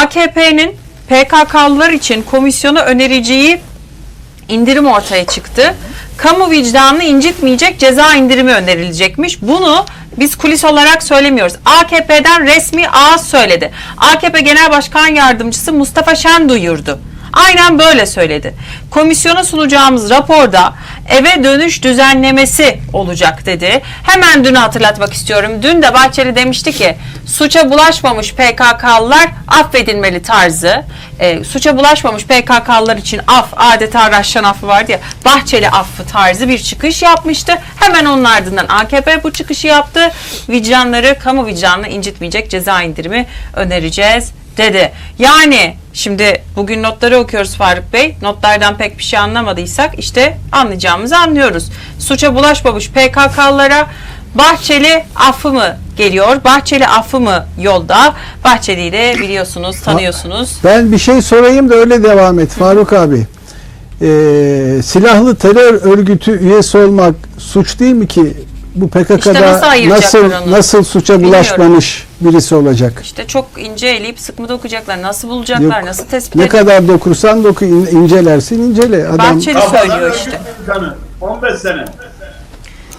AKP'nin PKK'lılar için komisyona önereceği indirim ortaya çıktı. Kamu vicdanını incitmeyecek ceza indirimi önerilecekmiş. Bunu biz kulis olarak söylemiyoruz. AKP'den resmi ağız söyledi. AKP Genel Başkan Yardımcısı Mustafa Şen duyurdu. Aynen böyle söyledi. Komisyona sunacağımız raporda eve dönüş düzenlemesi olacak dedi. Hemen dün hatırlatmak istiyorum. Dün de Bahçeli demişti ki suça bulaşmamış PKK'lılar affedilmeli tarzı. E, suça bulaşmamış PKK'lılar için af adeta Raşşan affı vardı ya Bahçeli affı tarzı bir çıkış yapmıştı. Hemen onun ardından AKP bu çıkışı yaptı. Vicdanları kamu vicdanını incitmeyecek ceza indirimi önereceğiz dedi. Yani şimdi bugün notları okuyoruz Faruk Bey. Notlardan pek bir şey anlamadıysak işte anlayacağımızı anlıyoruz. Suça bulaşmamış PKK'lara Bahçeli affı mı geliyor? Bahçeli affı mı yolda? Bahçeli'yi de biliyorsunuz, tanıyorsunuz. Ben bir şey sorayım da öyle devam et Faruk abi. Ee, silahlı terör örgütü üyesi olmak suç değil mi ki bu PKK'da İşte nasıl nasıl nasıl suça Bilmiyorum. bulaşmamış birisi olacak? İşte çok ince eleyip sık mı dokuyacaklar? Nasıl bulacaklar? Yok. Nasıl tespit Ne edecekler? kadar dokursan doku in- incelersin incele adam. Bahçeli söylüyor işte. başkanı, 15 sene.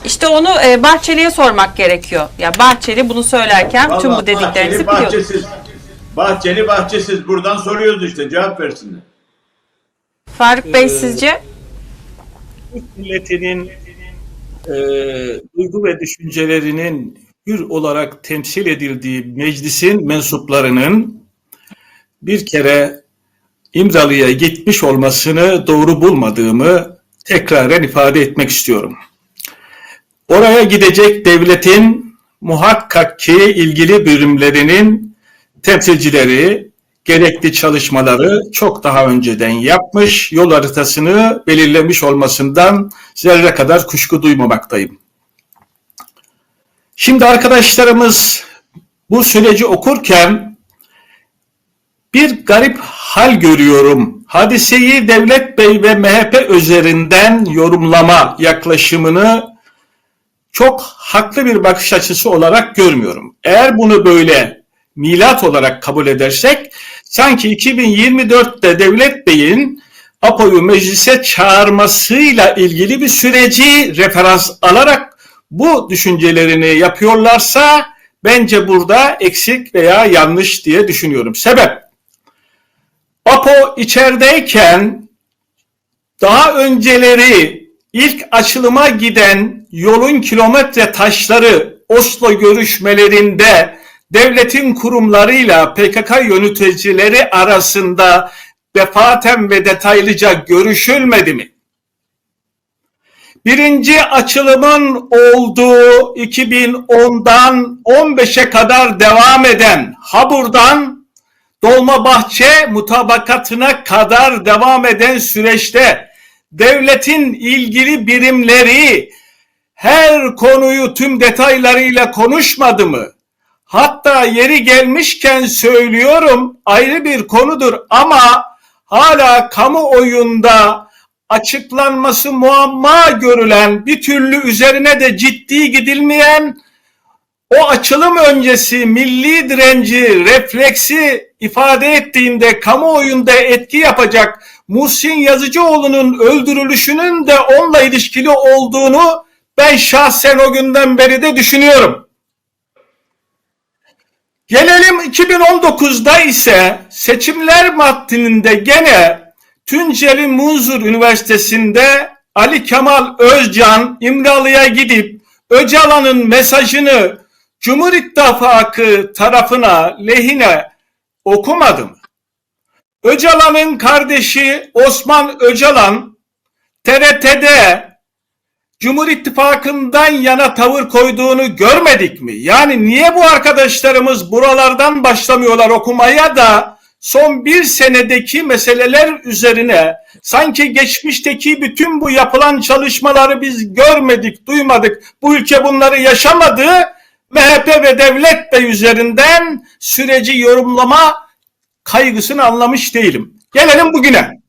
İşte onu e, Bahçeli'ye sormak gerekiyor. Ya Bahçeli bunu söylerken tüm bu Vallahi dediklerinizi Bahçeli, biliyor. bahçesiz. Bahçeli bahçesiz. Buradan soruyoruz işte cevap versinler. Faruk Bey sizce? Türk milletinin e, duygu ve düşüncelerinin hür olarak temsil edildiği meclisin mensuplarının bir kere İmralı'ya gitmiş olmasını doğru bulmadığımı tekraren ifade etmek istiyorum. Oraya gidecek devletin muhakkak ki ilgili bölümlerinin temsilcileri gerekli çalışmaları çok daha önceden yapmış, yol haritasını belirlemiş olmasından zerre kadar kuşku duymamaktayım. Şimdi arkadaşlarımız bu süreci okurken bir garip hal görüyorum. Hadiseyi Devlet Bey ve MHP üzerinden yorumlama yaklaşımını çok haklı bir bakış açısı olarak görmüyorum. Eğer bunu böyle milat olarak kabul edersek sanki 2024'te Devlet Bey'in APO'yu meclise çağırmasıyla ilgili bir süreci referans alarak bu düşüncelerini yapıyorlarsa bence burada eksik veya yanlış diye düşünüyorum. Sebep APO içerideyken daha önceleri ilk açılıma giden yolun kilometre taşları Oslo görüşmelerinde devletin kurumlarıyla PKK yöneticileri arasında defaten ve detaylıca görüşülmedi mi? Birinci açılımın olduğu 2010'dan 15'e kadar devam eden Habur'dan Dolmabahçe mutabakatına kadar devam eden süreçte devletin ilgili birimleri her konuyu tüm detaylarıyla konuşmadı mı? Hatta yeri gelmişken söylüyorum ayrı bir konudur ama hala kamuoyunda açıklanması muamma görülen bir türlü üzerine de ciddi gidilmeyen o açılım öncesi milli direnci, refleksi ifade ettiğinde kamuoyunda etki yapacak Muhsin Yazıcıoğlu'nun öldürülüşünün de onunla ilişkili olduğunu ben şahsen o günden beri de düşünüyorum. Gelelim 2019'da ise seçimler matninde gene Tunceli Muzur Üniversitesi'nde Ali Kemal Özcan İmralı'ya gidip Öcalan'ın mesajını Cumhur İttifakı tarafına lehine okumadı mı? Öcalan'ın kardeşi Osman Öcalan TRT'de Cumhur İttifakı'ndan yana tavır koyduğunu görmedik mi? Yani niye bu arkadaşlarımız buralardan başlamıyorlar okumaya da son bir senedeki meseleler üzerine sanki geçmişteki bütün bu yapılan çalışmaları biz görmedik, duymadık, bu ülke bunları yaşamadı, MHP ve Devlet Bey üzerinden süreci yorumlama kaygısını anlamış değilim. Gelelim bugüne.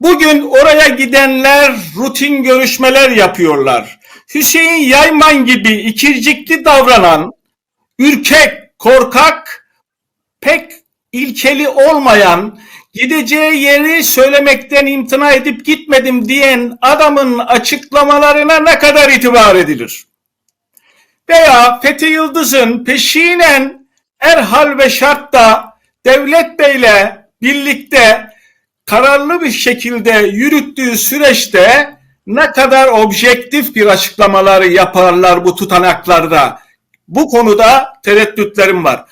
Bugün oraya gidenler rutin görüşmeler yapıyorlar. Hüseyin Yayman gibi ikircikli davranan, ürkek, korkak, pek ilkeli olmayan, gideceği yeri söylemekten imtina edip gitmedim diyen adamın açıklamalarına ne kadar itibar edilir? Veya Fethi Yıldız'ın peşinen her hal ve şartta Devlet Bey'le birlikte kararlı bir şekilde yürüttüğü süreçte ne kadar objektif bir açıklamaları yaparlar bu tutanaklarda. Bu konuda tereddütlerim var.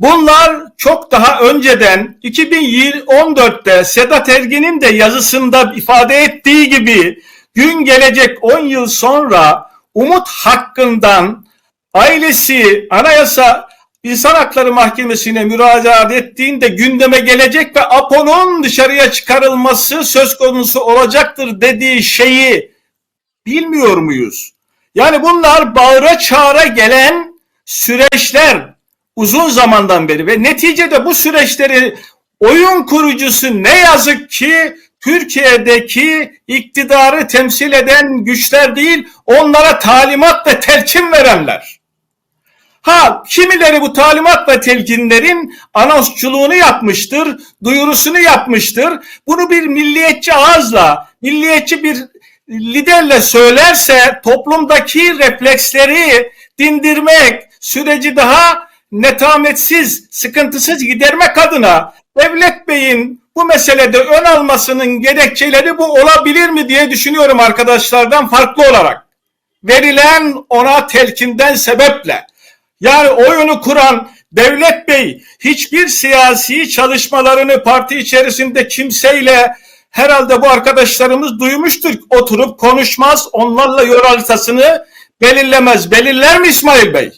Bunlar çok daha önceden 2014'te Sedat Ergin'in de yazısında ifade ettiği gibi gün gelecek 10 yıl sonra Umut hakkından ailesi Anayasa İnsan Hakları Mahkemesi'ne müracaat ettiğinde gündeme gelecek ve APO'nun dışarıya çıkarılması söz konusu olacaktır dediği şeyi bilmiyor muyuz? Yani bunlar bağıra çağıra gelen süreçler uzun zamandan beri ve neticede bu süreçleri oyun kurucusu ne yazık ki Türkiye'deki iktidarı temsil eden güçler değil, onlara talimat ve telkin verenler. Ha kimileri bu talimat ve telkinlerin anonsçuluğunu yapmıştır, duyurusunu yapmıştır. Bunu bir milliyetçi ağızla, milliyetçi bir liderle söylerse toplumdaki refleksleri dindirmek, süreci daha netametsiz, sıkıntısız gidermek adına Devlet Bey'in bu meselede ön almasının gerekçeleri bu olabilir mi diye düşünüyorum arkadaşlardan farklı olarak. Verilen ona telkinden sebeple. Yani oyunu kuran Devlet Bey hiçbir siyasi çalışmalarını parti içerisinde kimseyle herhalde bu arkadaşlarımız duymuştur. Oturup konuşmaz, onlarla yol haritasını belirlemez. Belirler mi İsmail Bey?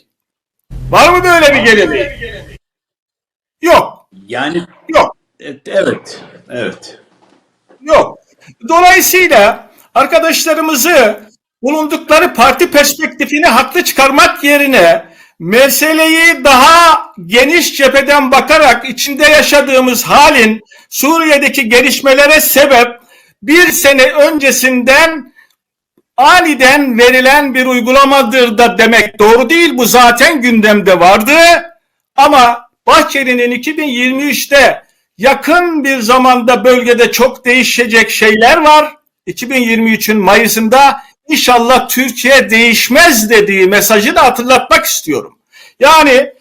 Var mı böyle bir geleneği? Yok, Yani yok. evet, evet. Evet. Yok. Dolayısıyla arkadaşlarımızı bulundukları parti perspektifini haklı çıkarmak yerine meseleyi daha geniş cepheden bakarak içinde yaşadığımız halin Suriye'deki gelişmelere sebep bir sene öncesinden aniden verilen bir uygulamadır da demek doğru değil. Bu zaten gündemde vardı. Ama Bahçeli'nin 2023'te yakın bir zamanda bölgede çok değişecek şeyler var. 2023'ün Mayıs'ında inşallah Türkiye değişmez dediği mesajı da hatırlatmak istiyorum. Yani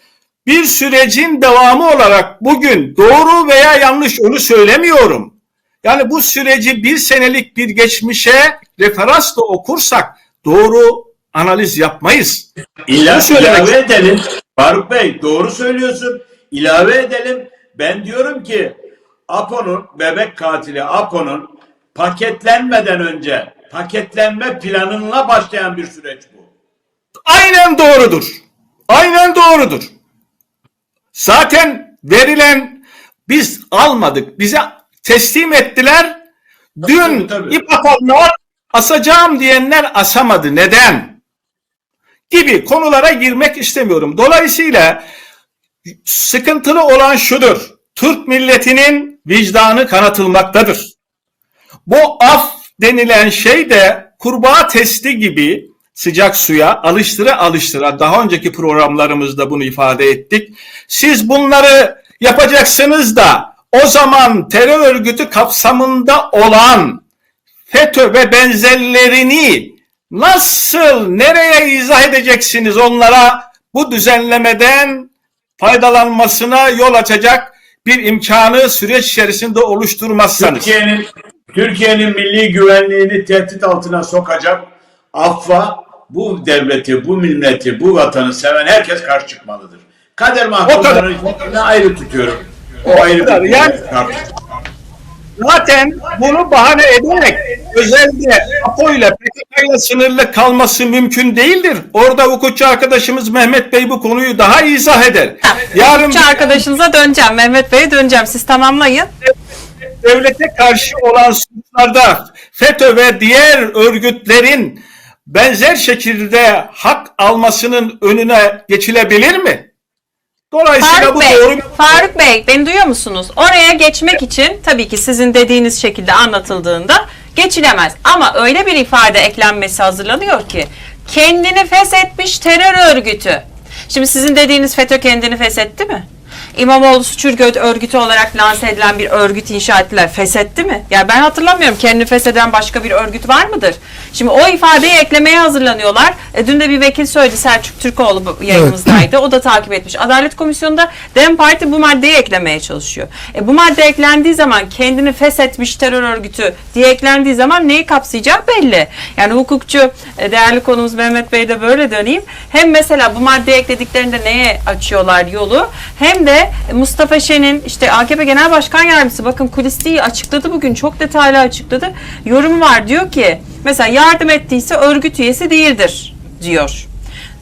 bir sürecin devamı olarak bugün doğru veya yanlış onu söylemiyorum. Yani bu süreci bir senelik bir geçmişe referansla okursak doğru analiz yapmayız. İla, ilave edelim. Faruk Bey doğru söylüyorsun. İlave edelim. Ben diyorum ki Apo'nun bebek katili Apo'nun paketlenmeden önce paketlenme planına başlayan bir süreç bu. Aynen doğrudur. Aynen doğrudur. Zaten verilen biz almadık. Bize teslim ettiler. Dün Tabii, tabii. ip atanlar asacağım diyenler asamadı. Neden? Gibi konulara girmek istemiyorum. Dolayısıyla sıkıntılı olan şudur. Türk milletinin vicdanı kanatılmaktadır. Bu af denilen şey de kurbağa testi gibi sıcak suya alıştıra alıştıra daha önceki programlarımızda bunu ifade ettik. Siz bunları yapacaksınız da o zaman terör örgütü kapsamında olan FETÖ ve benzerlerini nasıl, nereye izah edeceksiniz onlara bu düzenlemeden faydalanmasına yol açacak bir imkanı süreç içerisinde oluşturmazsanız. Türkiye'nin Türkiye'nin milli güvenliğini tehdit altına sokacak affa bu devleti, bu milleti, bu vatanı seven herkes karşı çıkmalıdır. Kader mahkumlarını ayrı tutuyorum. O ayrı bir Yani- tartışma. Zaten bunu bahane ederek özellikle APO ile PKK ile sınırlı kalması mümkün değildir. Orada hukukçu arkadaşımız Mehmet Bey bu konuyu daha izah eder. Yarın Hukukçu arkadaşınıza döneceğim. Mehmet Bey'e döneceğim. Siz tamamlayın. Devlete karşı olan suçlarda FETÖ ve diğer örgütlerin benzer şekilde hak almasının önüne geçilebilir mi? Dolayısıyla Faruk bu Bey, doğru Faruk Bey beni duyuyor musunuz? Oraya geçmek için tabii ki sizin dediğiniz şekilde anlatıldığında geçilemez. Ama öyle bir ifade eklenmesi hazırlanıyor ki kendini feshetmiş terör örgütü. Şimdi sizin dediğiniz FETÖ kendini feshetti mi? İmamoğlu suç örgütü, olarak lanse edilen bir örgüt inşa ettiler. Feshetti mi? Yani ben hatırlamıyorum. Kendini fesheden başka bir örgüt var mıdır? Şimdi o ifadeyi eklemeye hazırlanıyorlar. E, dün de bir vekil söyledi Selçuk Türkoğlu bu yayınımızdaydı. O da takip etmiş. Adalet Komisyonu'nda Dem Parti bu maddeyi eklemeye çalışıyor. E, bu madde eklendiği zaman kendini feshetmiş terör örgütü diye eklendiği zaman neyi kapsayacağı belli. Yani hukukçu e, değerli konumuz Mehmet Bey de böyle döneyim. Hem mesela bu maddeyi eklediklerinde neye açıyorlar yolu hem de Mustafa Şen'in işte AKP Genel Başkan Yardımcısı bakın kulis değil açıkladı bugün çok detaylı açıkladı. Yorumu var diyor ki mesela yardım ettiyse örgüt üyesi değildir diyor.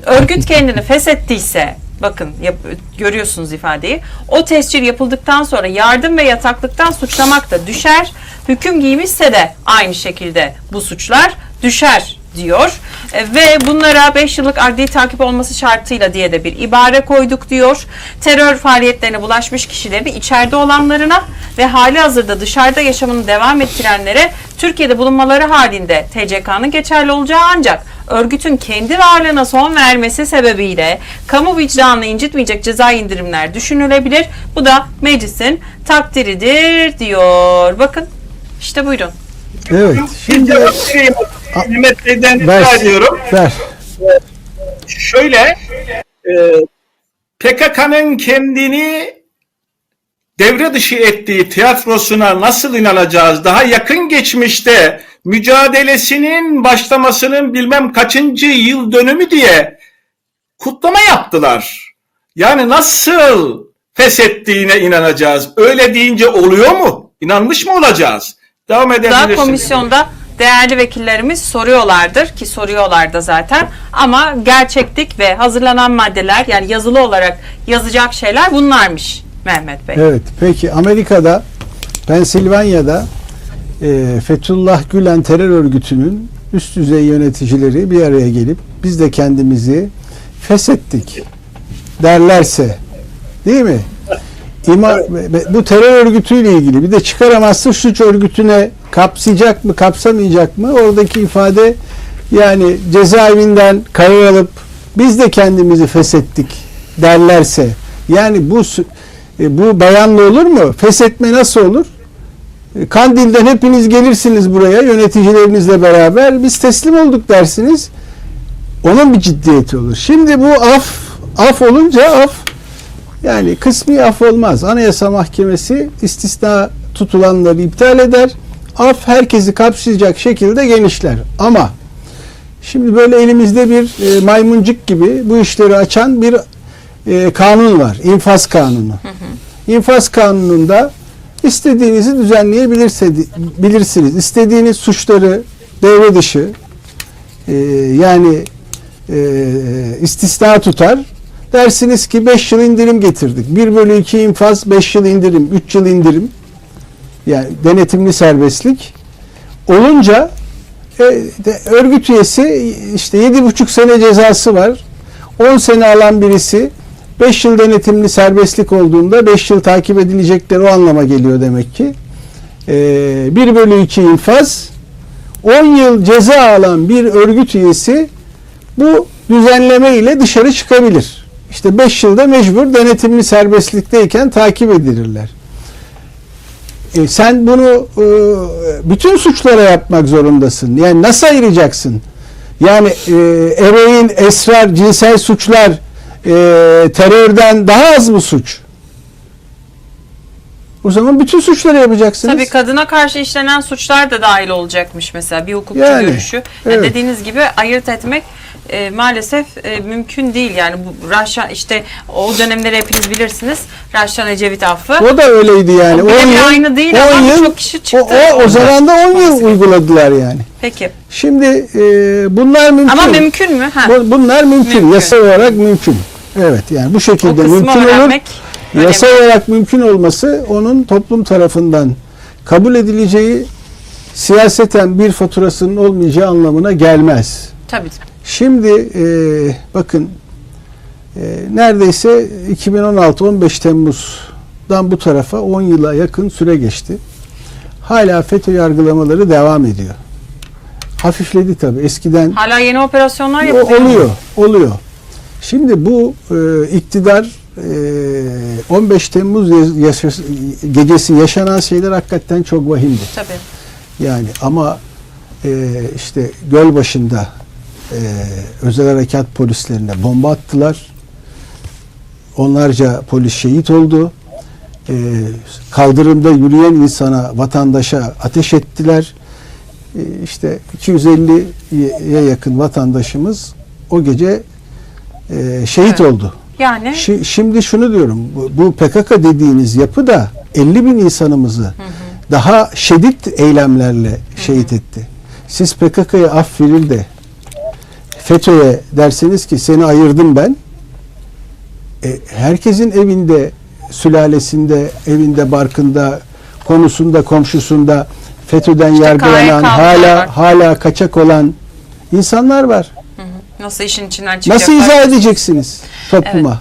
Örgüt kendini feshettiyse bakın yap- görüyorsunuz ifadeyi. O tescil yapıldıktan sonra yardım ve yataklıktan suçlamak da düşer. Hüküm giymişse de aynı şekilde bu suçlar düşer diyor. E, ve bunlara 5 yıllık adli takip olması şartıyla diye de bir ibare koyduk diyor. Terör faaliyetlerine bulaşmış kişilerin içeride olanlarına ve hali hazırda dışarıda yaşamını devam ettirenlere Türkiye'de bulunmaları halinde TCK'nın geçerli olacağı ancak örgütün kendi varlığına son vermesi sebebiyle kamu vicdanını incitmeyecek ceza indirimler düşünülebilir. Bu da meclisin takdiridir diyor. Bakın işte buyurun. Evet. Şimdi Mehmet Bey'den ver. rica ediyorum. ver. Şöyle e, PKK'nın kendini devre dışı ettiği tiyatrosuna nasıl inanacağız? Daha yakın geçmişte mücadelesinin başlamasının bilmem kaçıncı yıl dönümü diye kutlama yaptılar. Yani nasıl feshettiğine inanacağız? Öyle deyince oluyor mu? İnanmış mı olacağız? Devam Daha edebilirsiniz. komisyonda değerli vekillerimiz soruyorlardır ki soruyorlar da zaten ama gerçeklik ve hazırlanan maddeler yani yazılı olarak yazacak şeyler bunlarmış Mehmet Bey. Evet. Peki Amerika'da Pensilvanya'da e, Fethullah Gülen terör örgütünün üst düzey yöneticileri bir araya gelip biz de kendimizi feshettik derlerse değil mi? İma, bu terör örgütüyle ilgili bir de çıkaramazsa suç örgütüne kapsayacak mı kapsamayacak mı oradaki ifade yani cezaevinden karar alıp biz de kendimizi feshettik derlerse yani bu e, bu bayanlı olur mu? Feshetme nasıl olur? Kandil'den hepiniz gelirsiniz buraya yöneticilerinizle beraber biz teslim olduk dersiniz. Onun bir ciddiyeti olur. Şimdi bu af af olunca af yani kısmi af olmaz. Anayasa Mahkemesi istisna tutulanları iptal eder. Af herkesi kapsayacak şekilde genişler. Ama şimdi böyle elimizde bir e, maymuncuk gibi bu işleri açan bir e, kanun var. İnfaz kanunu. İnfaz kanununda istediğinizi düzenleyebilirsiniz. İstediğiniz suçları devre dışı e, yani e, istisna tutar. Dersiniz ki 5 yıl indirim getirdik. 1 bölü 2 infaz 5 yıl indirim, 3 yıl indirim. Yani denetimli serbestlik. Olunca e, de, örgüt üyesi işte 7,5 sene cezası var. 10 sene alan birisi 5 yıl denetimli serbestlik olduğunda 5 yıl takip edilecekleri o anlama geliyor demek ki. E, 1 bölü 2 infaz 10 yıl ceza alan bir örgüt üyesi bu düzenleme ile dışarı çıkabilir. İşte 5 yılda mecbur denetimli serbestlikteyken takip edilirler. E, sen bunu e, bütün suçlara yapmak zorundasın. Yani nasıl ayıracaksın? Yani e, eroin, esrar, cinsel suçlar e, terörden daha az mı suç? O zaman bütün suçları yapacaksınız. Tabii kadına karşı işlenen suçlar da dahil olacakmış mesela bir hukukçu Yani, görüşü. Yani evet. dediğiniz gibi ayırt etmek e, maalesef e, mümkün değil. Yani bu Raşan işte o dönemleri hepiniz bilirsiniz. Raşan Ecevit affı. O da öyleydi yani. O birebir 10 yıl- aynı değil 10 ama yıl- birçok kişi çıktı O, o, o zaman da 10 yıl uyguladılar yani. Peki. Şimdi e, bunlar mümkün. Ama mümkün mü? Ha. Bu- Bunlar mümkün. Mümkün. Yasal olarak mümkün. Evet yani bu şekilde mümkün olur. Yasal olarak mümkün olması onun toplum tarafından kabul edileceği siyaseten bir faturasının olmayacağı anlamına gelmez. Tabii. Şimdi e, bakın e, neredeyse 2016-15 Temmuz'dan bu tarafa 10 yıla yakın süre geçti. Hala FETÖ yargılamaları devam ediyor. Hafifledi tabii. Eskiden Hala yeni operasyonlar yapılıyor. oluyor, oluyor. Şimdi bu e, iktidar e, 15 Temmuz gecesi yaşanan şeyler hakikaten çok vahimdi. Tabii. Yani ama e, işte göl başında e, özel harekat polislerine bomba attılar. Onlarca polis şehit oldu. E, kaldırımda yürüyen insana, vatandaşa ateş ettiler. E, işte 250'ye yakın vatandaşımız o gece e, şehit Evet. oldu. Yani Şi- Şimdi şunu diyorum. Bu, bu PKK dediğiniz yapı da 50 bin insanımızı daha şiddet eylemlerle şehit etti. Siz PKK'ya af verir de FETÖ'ye derseniz ki seni ayırdım ben. E, herkesin evinde, sülalesinde, evinde, barkında, konusunda, komşusunda FETÖ'den İşte yargılanan, hala var. hala kaçak olan insanlar var. Nasıl işin içinden çıkacaklar? Nasıl izah edeceksiniz topluma?